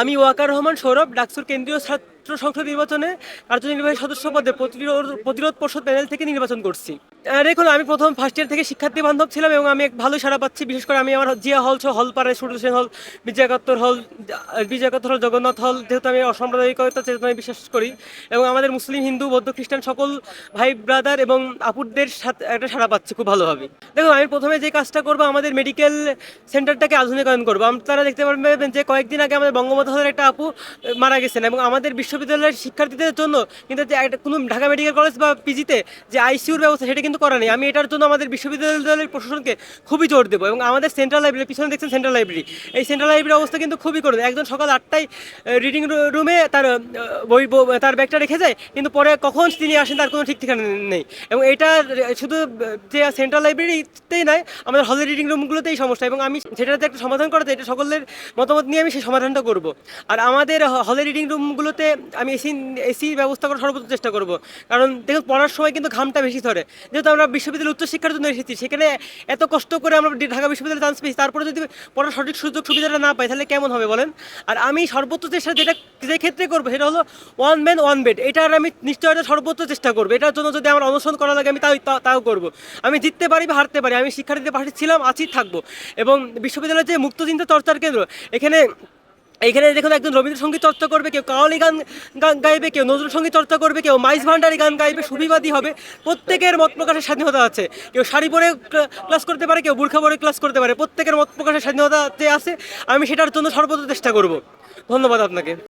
আমি ওয়াকার রহমান সৌরভ, ডাকসুর কেন্দ্রীয় ছাত্র সংসদ নির্বাচনে কার্যনির্বাহী সদস্য পদে প্রতিরোধ পরিষদ প্যানেল থেকে নির্বাচন করছি। দেখুন আমি প্রথম ফার্স্ট ইয়ার থেকে শিক্ষার্থী বান্ধব ছিলাম এবং আমি ভালো সারা পাচ্ছি বিশেষ করে আমি আমার জিয়া হল সহ হল পাড়ায় সূর্য সেন হল বিজয় একাত্তর হল আহ, বিজয় একাত্তর হল জগন্নাথ হল যেহেতু আমি অসাম্প্রদায়িকতা চেতনায় বিশ্বাস করি এবং আমাদের মুসলিম হিন্দু বৌদ্ধ খ্রিস্টান সকল ভাই ব্রাদার এবং আপুরদের সাথে একটা সারা পাচ্ছি খুব ভালোভাবে। দেখুন আমি প্রথমে যে কাজটা করব আমাদের মেডিকেল সেন্টারটাকে আধুনিকায়ন করব। আপনারা দেখতে পারবেন যে কয়েকদিন আগে আমাদের বঙ্গবন্ধু হলের একটা আপু মারা গেছেন এবং আমাদের বিশ্ববিদ্যালয়ের শিক্ষার্থীদের জন্য কিন্তু যে একটা কোনো ঢাকা মেডিকেল কলেজ বা পিজিতে যে আইসিইউর ব্যবস্থা সেটা কিন্তু করা নেই। আমি এটার জন্য আমাদের বিশ্ববিদ্যালয়ের প্রশাসনকে খুবই জোর দেবো এবং আমাদের সেন্ট্রাল লাইব্রেরি, পিছনে দেখছেন সেন্ট্রাল লাইব্রেরি। এই সেন্ট্রাল লাইব্রেরির অবস্থা কিন্তু খুবই করুন। একজন সকাল আটটায় রিডিং রুমে তার বই তার ব্যাগটা রেখে যায়, কিন্তু পরে কখন তিনি আসেন তার কোনো ঠিক ঠিকানা নেই। এবং এটা শুধু, যে সেন্ট্রাল লাইব্রেরিতেই নয়, আমাদের হলের রিডিং রুমগুলোতেই সমস্যা। এবং আমি সেটাতে একটা সমাধান করাতে, এটা সকলের মতামত নিয়ে আমি সেই সমাধানটা করব। আর আমাদের হলের রিডিং রুমগুলোতে আমি এসি এসি ব্যবস্থা করার সর্বোচ্চ চেষ্টা করব। কারণ দেখুন, পড়ার সময় কিন্তু ঘামটা বেশি ধরে। যেহেতু আমরা বিশ্ববিদ্যালয়ে উচ্চশিক্ষার জন্য এসেছি, সেখানে এত কষ্ট করে আমরা ঢাকা বিশ্ববিদ্যালয়ে চান্স পেয়েছি, তারপরে যদি পড়ার সঠিক সুযোগ সুবিধাটা না পাই, তাহলে কেমন হবে বলেন? আর আমি সর্বোচ্চ চেষ্টা যেটা যে ক্ষেত্রে করব, সেটা হলো ওয়ান ম্যান ওয়ান বেড এটার আমি নিশ্চয়তা সর্বোচ্চ চেষ্টা করব। এটার জন্য যদি আমার অনশন করা লাগে, আমি তাও তা- তাও করব। আমি জিততে পারি বা হারতে পারি, আমি শিক্ষার্থীদের পাশে ছিলাম, আছি, থাকব। এবং বিশ্ববিদ্যালয়ের যে মুক্ত চিন্তা চর্চার কেন্দ্র, এখানে এখানে দেখুন একজন রবীন্দ্রসঙ্গীত চর্চা করবে, কেউ কাওয়ালি গান গান গাইবে, কেউ নজরুল সংগীত চর্চা করবে, কেউ মাইস ভান্ডারি গান গাইবে সুবিবাদী হবে। প্রত্যেকের মত প্রকাশের স্বাধীনতা আছে। কেউ শাড়ি পরে ক্লাস করতে পারে, কেউ বুর্খা পরে ক্লাস করতে পারে। প্রত্যেকের মত প্রকাশের স্বাধীনতা আছে। আমি সেটার জন্য সর্বদা চেষ্টা করব। ধন্যবাদ আপনাকে।